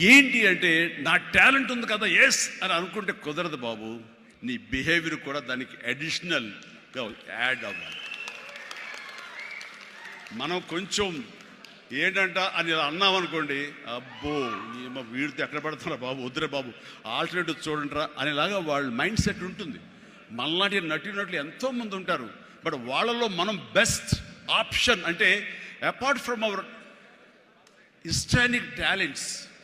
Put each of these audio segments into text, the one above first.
ఏంటి అంటే నా టాలెంట్ ఉంది కదా ఎస్ అని అనుకుంటే కుదరదు బాబు. నీ బిహేవియర్ కూడా దానికి అడిషనల్గా యాడ్ అవ్వాలి. మనం కొంచెం ఏంటంట అని అన్నామనుకోండి అన్నాం అనుకోండి అబ్బో ఏమో వీడితో ఎక్కడ పడుతున్నా బాబు వద్దురే బాబు ఆల్టర్నేటివ్ చూడండిరా అనేలాగా వాళ్ళ మైండ్ సెట్ ఉంటుంది. మనలాంటి నటినట్లు ఎంతో మంది ఉంటారు. బట్ వాళ్ళలో మనం బెస్ట్ ఆప్షన్ అంటే అపార్ట్ ఫ్రమ్ అవర్ ఇస్టానిక్ టాలెంట్స్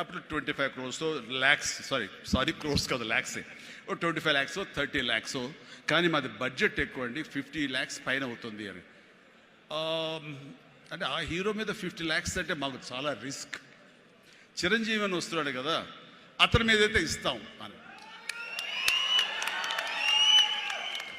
అప్పుడు twenty five crores lakhs sorry sorry crores కాదు ల్యాక్స్ ఓ twenty five lakhs thirty lakhs కానీ మాది బడ్జెట్ ఎక్కువ అండి ఫిఫ్టీ ల్యాక్స్ పైన అవుతుంది అని. Um, అంటే ఆ హీరో మీద ఫిఫ్టీ ల్యాక్స్ అంటే మాకు చాలా రిస్క్. చిరంజీవి అని వస్తున్నాడు కదా అతని మీద అయితే ఇస్తాం అని.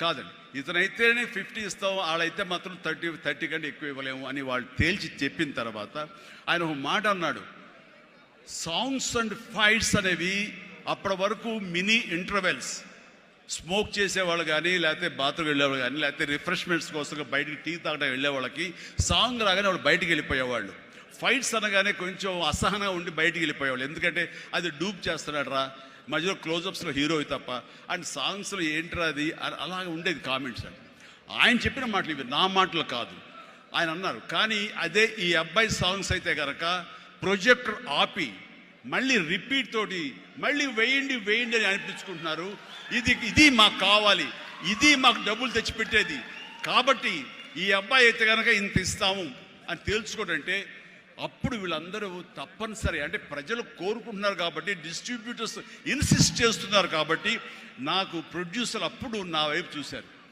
కాదండి. ఇతనైతేనే ఫిఫ్టీ ఇస్తాం వాళ్ళైతే మాత్రం థర్టీ థర్టీ కంటే ఎక్కువ ఇవ్వలేము అని వాళ్ళు తేల్చి చెప్పిన తర్వాత ఆయన ఒక మాట అన్నాడు. సాంగ్స్ అండ్ ఫైట్స్ అనేవి అప్పటి వరకు మినీ ఇంటర్వెల్స్ స్మోక్ చేసేవాళ్ళు కానీ లేకపోతే బాత్రూమ్ వెళ్ళేవాళ్ళు కానీ లేకపోతే రిఫ్రెష్మెంట్స్ కోసం బయటికి టీ తాగడం వెళ్ళేవాళ్ళకి సాంగ్ రాగానే వాళ్ళు బయటికి వెళ్ళిపోయేవాళ్ళు. ఫైట్స్ అనగానే కొంచెం అసహనంగా ఉండి బయటికి వెళ్ళిపోయేవాళ్ళు. ఎందుకంటే అది డూప్ చేస్తున్నాడు రా మధ్యలో క్లోజప్స్లో హీరో తప్ప. అండ్ సాంగ్స్లో ఏంట్రా అది? అని అలాగే ఉండేది కామెంట్స్ అండి ఆయన చెప్పిన మాటలు ఇవి. నా మాటలు కాదు. ఆయన అన్నారు కానీ అదే ఈ అబ్బాయి సాంగ్స్ అయితే కనుక ప్రొజెక్టర్ ఆపి మళ్ళీ రిపీట్ తోటి మళ్ళీ వేయండి వేయండి అని అనిపించుకుంటున్నారు. ఇది ఇది మాకు కావాలి. ఇది మాకు డబ్బులు తెచ్చిపెట్టేది. కాబట్టి ఈ అబ్బాయి అయితే కనుక ఇంత ఇస్తాము అని తేల్చుకోడంటే అప్పుడు వీళ్ళందరూ తప్పనిసరి అంటే ప్రజలు కోరుకుంటున్నారు కాబట్టి డిస్ట్రిబ్యూటర్స్ ఇన్సిస్ట్ చేస్తున్నారు కాబట్టి నాకు ప్రొడ్యూసర్ అప్పుడు నా వైపు చూశారు.